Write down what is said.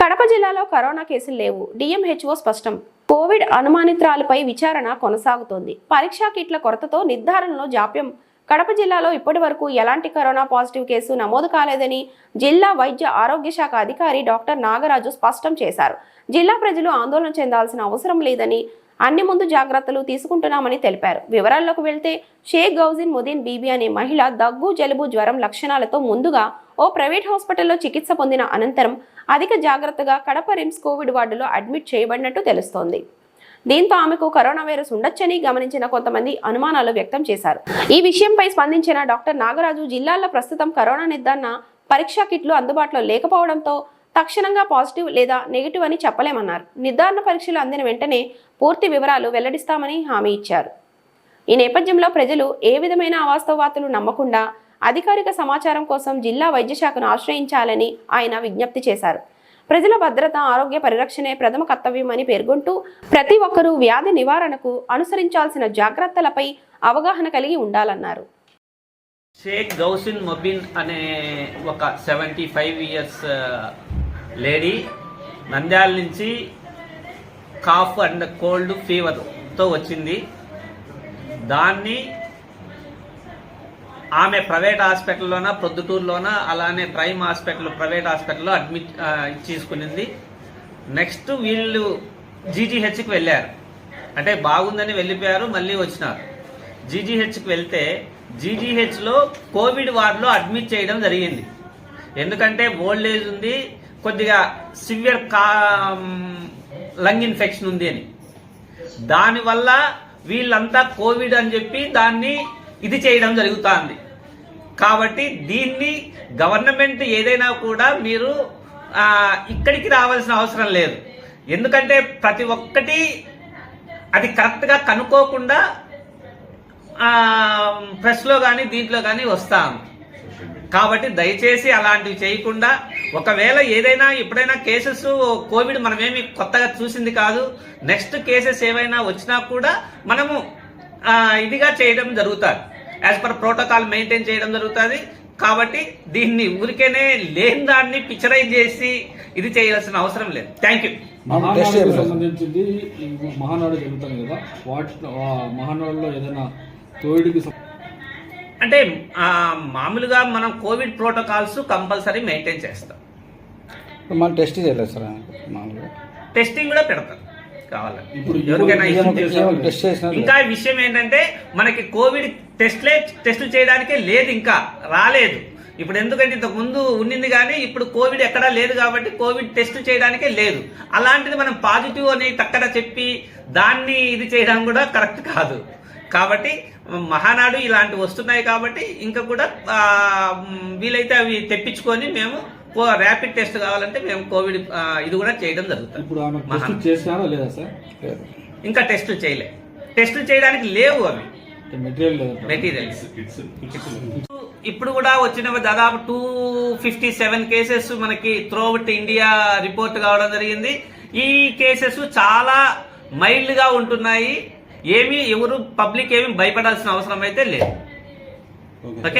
కడప జిల్లాలో కరోనా కేసులు లేవు. డిఎంహెచ్ఓ స్పష్టం. కోవిడ్ అనుమానితురాలపై విచారణ కొనసాగుతోంది. పరీక్షా కిట్ల కొరతతో నిర్ధారణలో జాప్యం. కడప జిల్లాలో ఇప్పటి వరకు ఎలాంటి కరోనా పాజిటివ్ కేసు నమోదు కాలేదని జిల్లా వైద్య ఆరోగ్య శాఖ అధికారి డాక్టర్ నాగరాజు స్పష్టం చేశారు. జిల్లా ప్రజలు ఆందోళన చెందాల్సిన అవసరం లేదని అన్ని ముందు జాగ్రత్తలు తీసుకుంటున్నామని తెలిపారు. వివరాల్లోకి వెళ్తే షేక్ గౌజిన్ ముదీన్ బీబీ అనే మహిళ దగ్గు జలుబు జ్వరం లక్షణాలతో ముందుగా ఓ ప్రైవేట్ హాస్పిటల్లో చికిత్స పొందిన అనంతరం అధిక జాగ్రత్తగా కడప రిమ్స్ కోవిడ్ వార్డులో అడ్మిట్ చేయబడినట్టు తెలుస్తోంది. దీంతో ఆమెకు కరోనా వైరస్ ఉండొచ్చని గమనించిన కొంతమంది అనుమానాలు వ్యక్తం చేశారు. ఈ విషయంపై స్పందించిన డాక్టర్ నాగరాజు జిల్లాలో ప్రస్తుతం కరోనా నిర్ధారణ పరీక్షా కిట్లు అందుబాటులో లేకపోవడంతో తక్షణంగా పాజిటివ్ లేదా నెగిటివ్ అని చెప్పలేమన్నారు. నిర్ధారణ పరీక్షలు అందిన వెంటనే పూర్తి వివరాలు వెల్లడిస్తామని హామీ ఇచ్చారు. ఈ నేపథ్యంలో ప్రజలు ఏ విధమైన అవాస్తవ నమ్మకుండా అధికారిక సమాచారం కోసం జిల్లా వైద్యశాఖను ఆశ్రయించాలని ఆయన విజ్ఞప్తి చేశారు. ప్రజల భద్రత ఆరోగ్య పరిరక్షణే ప్రథమ కర్తవ్యమని పేర్కొంటూ ప్రతి ఒక్కరూ వ్యాధి నివారణకు అనుసరించాల్సిన జాగ్రత్తలపై అవగాహన కలిగి ఉండాలన్నారు. షేక్ గౌసిన్ మొబిన్ అనే ఒక seventy five years lady Nandyal నుంచి కాఫ్ అండ్ కోల్డ్ ఫీవర్తో వచ్చింది. దాన్ని ఆమె ప్రైవేట్ హాస్పిటల్లోన ప్రొద్దుటూరులోన అలానే ప్రైమ్ హాస్పిటల్ ప్రైవేట్ హాస్పిటల్లో అడ్మిట్ తీసుకునింది చేసుకునింది నెక్స్ట్ వీళ్ళు జీజీహెచ్కి వెళ్ళారు. అంటే బాగుందని వెళ్ళిపోయారు మళ్ళీ వచ్చినారు. జీజీహెచ్కి వెళ్తే జీజీహెచ్లో కోవిడ్ వార్డులో అడ్మిట్ చేయడం జరిగింది. ఎందుకంటే ఓల్డ్ ఏజ్ ఉంది కొద్దిగా సివియర్ కా లంగ్ ఇన్ఫెక్షన్ ఉంది అని. దానివల్ల వీళ్ళంతా కోవిడ్ అని చెప్పి దాన్ని ఇది చేయడం జరుగుతుంది. కాబట్టి దీన్ని గవర్నమెంట్ ఏదైనా కూడా మీరు ఇక్కడికి రావాల్సిన అవసరం లేదు. ఎందుకంటే ప్రతి ఒక్కటి అది కరెక్ట్గా కనుక్కోకుండా ప్రెస్లో కానీ దీంట్లో కానీ వస్తాను కాబట్టి దయచేసి అలాంటివి చేయకుండా ఒకవేళ ఏదైనా ఎప్పుడైనా కేసెస్ కోవిడ్ మనమేమి కొత్తగా చూసింది కాదు నెక్స్ట్ కేసెస్ ఏవైనా వచ్చినా కూడా మనము ఇదిగా చేయడం జరుగుతుంది. యాజ్ పర్ ప్రోటోకాల్ మెయింటైన్ చేయడం జరుగుతుంది. కాబట్టి దీన్ని ఊరికేనే లేని దాన్ని పిక్చరైజ్ చేసి ఇది చేయాల్సిన అవసరం లేదు. థ్యాంక్ యూ మహానాడుకు సంబంధించింది మహానాడు జరుగుతుంది కదా. వాటి మహానాడులో ఏదైనా కోవిడ్కి అంటే ఆ, మామూలుగా మనం కోవిడ్ ప్రోటోకాల్స్ కంపల్సరీ మెయింటైన్ చేస్తాం. మనం టెస్ట్ చేయలేదు సార్ మామూలుగా. టెస్టింగ్ కూడా పెడతాం టెస్ట్ చేసినారు ఇంకా విషయం ఏంటంటే మనకి కోవిడ్ టెస్ట్లే టెస్టులు చేయడానికే లేదు ఇంకా రాలేదు. ఇప్పుడు ఎందుకంటే ఇంతకు ముందు ఉండింది కానీ ఇప్పుడు కోవిడ్ ఎక్కడా లేదు కాబట్టి కోవిడ్ టెస్ట్ చేయడానికే లేదు. అలాంటిది మనం పాజిటివ్ అని తక్కడ చెప్పి దాన్ని ఇది చేయడం కూడా కరెక్ట్ కాదు. కాబట్టి మహానాడు ఇలాంటివి వస్తున్నాయి కాబట్టి ఇంకా కూడా వీలైతే అవి తెప్పించుకొని మేము ర్యాపిడ్ టెస్ట్ కావాలంటే మేము కోవిడ్ ఇది కూడా చేయడం జరుగుతుంది. ఇప్పుడు లేదా సార్? ఇంకా టెస్టులు చేయలే. టెస్టులు చేయడానికి లేవు అవి. మెటీరియల్స్. ఇప్పుడు కూడా వచ్చిన దాదాపు టూ ఫిఫ్టీ సెవెన్ కేసెస్ మనకి త్రూఅవుట్ ఇండియా రిపోర్ట్ కావడం జరిగింది. ఈ కేసెస్ చాలా మైల్డ్గా ఉంటున్నాయి. ఏమీ ఎవరు పబ్లిక్ ఏమీ భయపడాల్సిన అవసరం అయితే లేదు. ఓకే.